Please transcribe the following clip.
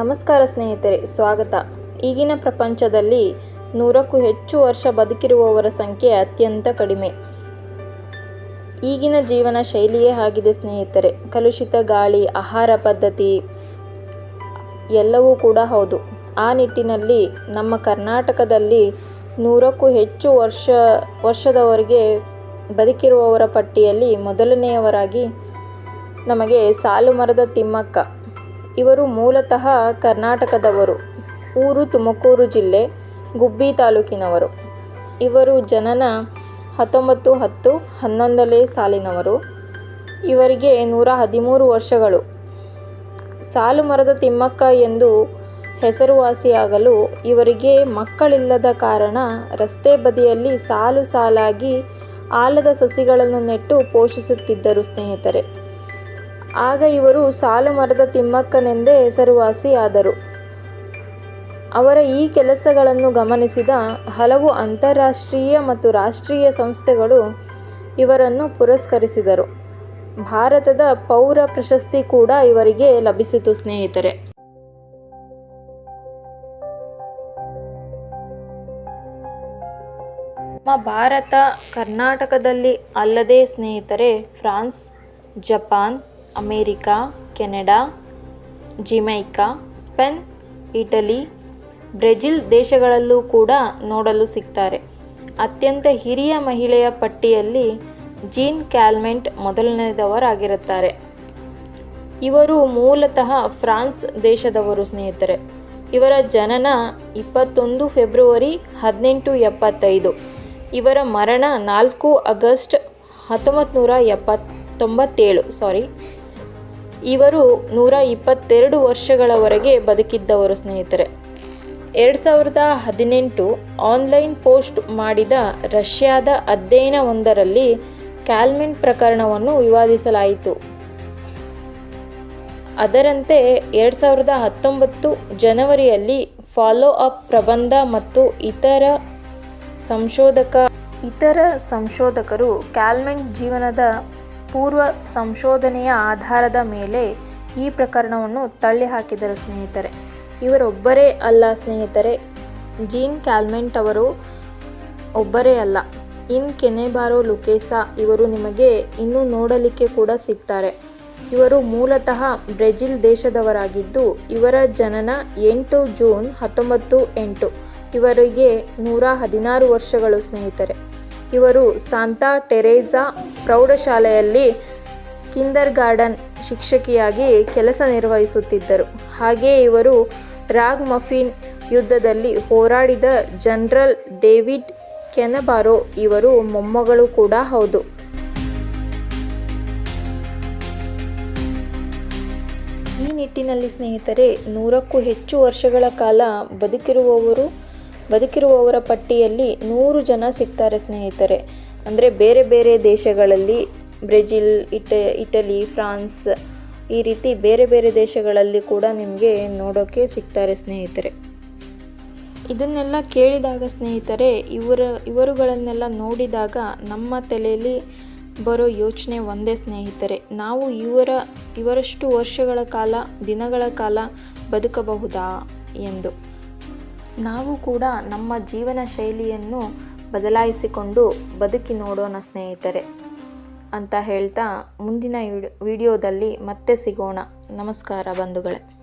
ನಮಸ್ಕಾರ ಸ್ನೇಹಿತರೆ, ಸ್ವಾಗತ. ಈಗಿನ ಪ್ರಪಂಚದಲ್ಲಿ ನೂರಕ್ಕೂ ಹೆಚ್ಚು ವರ್ಷ ಬದುಕಿರುವವರ ಸಂಖ್ಯೆ ಅತ್ಯಂತ ಕಡಿಮೆ. ಈಗಿನ ಜೀವನ ಶೈಲಿಯೇ ಆಗಿದೆ ಸ್ನೇಹಿತರೆ. ಕಲುಷಿತ ಗಾಳಿ, ಆಹಾರ ಪದ್ಧತಿ ಎಲ್ಲವೂ ಕೂಡ ಹೌದು. ಆ ನಿಟ್ಟಿನಲ್ಲಿ ನಮ್ಮ ಕರ್ನಾಟಕದಲ್ಲಿ ನೂರಕ್ಕೂ ಹೆಚ್ಚು ವರ್ಷ, ವರ್ಷದವರೆಗೆ ಬದುಕಿರುವವರ ಪಟ್ಟಿಯಲ್ಲಿ ಮೊದಲನೆಯವರಾಗಿ ನಮಗೆ ಸಾಲು ಮರದ ತಿಮ್ಮಕ್ಕ. ಇವರು ಮೂಲತಃ ಕರ್ನಾಟಕದವರು, ಊರು ತುಮಕೂರು ಜಿಲ್ಲೆ, ಗುಬ್ಬಿ ತಾಲೂಕಿನವರು. ಇವರು ಜನನ ಹತ್ತೊಂಬತ್ತು ಹತ್ತು ಹನ್ನೊಂದನೇ ಸಾಲಿನವರು. ಇವರಿಗೆ ನೂರ ಹದಿಮೂರು ವರ್ಷಗಳು. ಸಾಲು ಮರದ ತಿಮ್ಮಕ್ಕ ಎಂದು ಹೆಸರುವಾಸಿಯಾಗಲು ಇವರಿಗೆ ಮಕ್ಕಳಿಲ್ಲದ ಕಾರಣ ರಸ್ತೆ ಬದಿಯಲ್ಲಿ ಸಾಲು ಸಾಲಾಗಿ ಆಲದ ಸಸಿಗಳನ್ನು ನೆಟ್ಟು ಪೋಷಿಸುತ್ತಿದ್ದರು ಸ್ನೇಹಿತರೆ. ಆಗ ಇವರು ಸಾಲುಮರದ ತಿಮ್ಮಕ್ಕನೆಂದೇ ಹೆಸರುವಾಸಿಯಾದರು ಅವರ ಈ ಕೆಲಸಗಳನ್ನು ಗಮನಿಸಿದ ಹಲವು ಅಂತಾರಾಷ್ಟ್ರೀಯ ಮತ್ತು ರಾಷ್ಟ್ರೀಯ ಸಂಸ್ಥೆಗಳು ಇವರನ್ನು ಪುರಸ್ಕರಿಸಿದರು. ಭಾರತದ ಪೌರ ಪ್ರಶಸ್ತಿ ಕೂಡ ಇವರಿಗೆ ಲಭಿಸಿತು, ಸ್ನೇಹಿತರೆ. ನಮ್ಮ ಭಾರತ ಕರ್ನಾಟಕದಲ್ಲಿ ಅಲ್ಲದೆ, ಸ್ನೇಹಿತರೆ, France, Japan America, Canada, Jamaica, Spain, Italy, Brazil ದೇಶಗಳಲ್ಲೂ ಕೂಡ ನೋಡಲು ಸಿಗ್ತಾರೆ. ಅತ್ಯಂತ ಹಿರಿಯ ಮಹಿಳೆಯ ಪಟ್ಟಿಯಲ್ಲಿ ಜೀನ್ ಕ್ಯಾಲ್ಮೆಂಟ್ ಮೊದಲನೆಯದವರಾಗಿರುತ್ತಾರೆ. ಇವರು ಮೂಲತಃ ಫ್ರಾನ್ಸ್ ದೇಶದವರು ಸ್ನೇಹಿತರೆ. ಇವರ ಜನನ ಇಪ್ಪತ್ತೊಂದು ಫೆಬ್ರವರಿ ಹದಿನೆಂಟು ಎಪ್ಪತ್ತೈದು. ಇವರ ಮರಣ ನಾಲ್ಕು ಆಗಸ್ಟ್ ಹತ್ತೊಂಬತ್ತು ನೂರ ಎಪ್ಪತ್ತೊಂಬತ್ತೇಳು ಸಾರಿ ಇವರು ನೂರ ಇಪ್ಪತ್ತೆರಡು ವರ್ಷಗಳವರೆಗೆ ಬದುಕಿದ್ದವರು ಸ್ನೇಹಿತರೆ. ಎರಡು ಸಾವಿರದ ಹದಿನೆಂಟು ಆನ್ಲೈನ್ ಪೋಸ್ಟ್ ಮಾಡಿದ ರಷ್ಯಾದ ಅಧ್ಯಯನವೊಂದರಲ್ಲಿ ಕ್ಯಾಲ್ಮೆಂಟ್ ಪ್ರಕರಣವನ್ನು ವಿವಾದಿಸಲಾಯಿತು. ಅದರಂತೆ ಎರಡು ಸಾವಿರದ ಹತ್ತೊಂಬತ್ತು ಜನವರಿಯಲ್ಲಿ ಫಾಲೋ ಅಪ್ ಪ್ರಬಂಧ ಮತ್ತು ಇತರ ಸಂಶೋಧಕ ಇತರ ಸಂಶೋಧಕರು ಕ್ಯಾಲ್ಮೆಂಟ್ ಜೀವನದ ಪೂರ್ವ ಸಂಶೋಧನೆಯ ಆಧಾರದ ಮೇಲೆ ಈ ಪ್ರಕರಣವನ್ನು ತಳ್ಳಿಹಾಕಿದರು ಸ್ನೇಹಿತರೆ. ಇವರೊಬ್ಬರೇ ಅಲ್ಲ ಸ್ನೇಹಿತರೆ. ಜೀನ್ ಕ್ಯಾಲ್ಮೆಂಟ್ ಅವರು ಒಬ್ಬರೇ ಅಲ್ಲ. ಇನ್ ಕೆನೆಬಾರೋ ಲುಕೇಸಾ ಇವರು ನಿಮಗೆ ಇನ್ನೂ ನೋಡಲಿಕ್ಕೆ ಕೂಡ ಸಿಗ್ತಾರೆ. ಇವರು ಮೂಲತಃ ಬ್ರೆಜಿಲ್ ದೇಶದವರಾಗಿದ್ದು, ಇವರ ಜನನ ಎಂಟು ಜೂನ್ ಹತ್ತೊಂಬತ್ತು ಎಂಟು. ಇವರಿಗೆ ನೂರ ಹದಿನಾರು ವರ್ಷಗಳು ಸ್ನೇಹಿತರೆ. ಇವರು ಸಾಂತಾ ಟೆರೇಸಾ ಪ್ರೌಢಶಾಲೆಯಲ್ಲಿ ಕಿಂದರ್ ಗಾರ್ಡನ್ ಶಿಕ್ಷಕಿಯಾಗಿ ಕೆಲಸ ನಿರ್ವಹಿಸುತ್ತಿದ್ದರು. ಹಾಗೆಯೇ ಇವರು ರಾಗ್ ಮಫಿನ್ ಯುದ್ಧದಲ್ಲಿ ಹೋರಾಡಿದ ಜನರಲ್ ಡೇವಿಡ್ ಕೆನಬಾರೋ ಇವರು ಮೊಮ್ಮಗಳು ಕೂಡ ಹೌದು. ಈ ನಿಟ್ಟಿನಲ್ಲಿ ಸ್ನೇಹಿತರೆ, ನೂರಕ್ಕೂ ಹೆಚ್ಚು ವರ್ಷಗಳ ಕಾಲ ಬದುಕಿರುವವರು ಬದುಕಿರುವವರ ಪಟ್ಟಿಯಲ್ಲಿ ನೂರು ಜನ ಸಿಗ್ತಾರೆ ಸ್ನೇಹಿತರೆ. ಅಂದರೆ ಬೇರೆ ಬೇರೆ ದೇಶಗಳಲ್ಲಿ ಬ್ರೆಜಿಲ್, ಇಟ, ಇಟಲಿ, ಫ್ರಾನ್ಸ್ ಈ ರೀತಿ ಬೇರೆ ಬೇರೆ ದೇಶಗಳಲ್ಲಿ ಕೂಡ ನಿಮಗೆ ನೋಡೋಕ್ಕೆ ಸಿಗ್ತಾರೆ ಸ್ನೇಹಿತರೆ. ಇದನ್ನೆಲ್ಲ ಕೇಳಿದಾಗ ಸ್ನೇಹಿತರೆ, ಇವರ, ಇವರುಗಳನ್ನೆಲ್ಲ ನೋಡಿದಾಗ ನಮ್ಮ ತಲೆಯಲ್ಲಿ ಬರೋ ಯೋಚನೆ ಒಂದೇ ಸ್ನೇಹಿತರೆ. ನಾವು ಇವರ, ಇವರಷ್ಟು ವರ್ಷಗಳ ಕಾಲ, ದಿನಗಳ ಕಾಲ ಬದುಕಬಹುದಾ ಎಂದು. ನಾವು ಕೂಡ ನಮ್ಮ ಜೀವನ ಶೈಲಿಯನ್ನು ಬದಲಾಯಿಸಿಕೊಂಡು ಬದುಕಿ ನೋಡೋಣ ಸ್ನೇಹಿತರೆ ಅಂತ ಹೇಳ್ತಾ ಮುಂದಿನ ವಿಡಿಯೋದಲ್ಲಿ ಮತ್ತೆ ಸಿಗೋಣ. ನಮಸ್ಕಾರ ಬಂಧುಗಳೇ.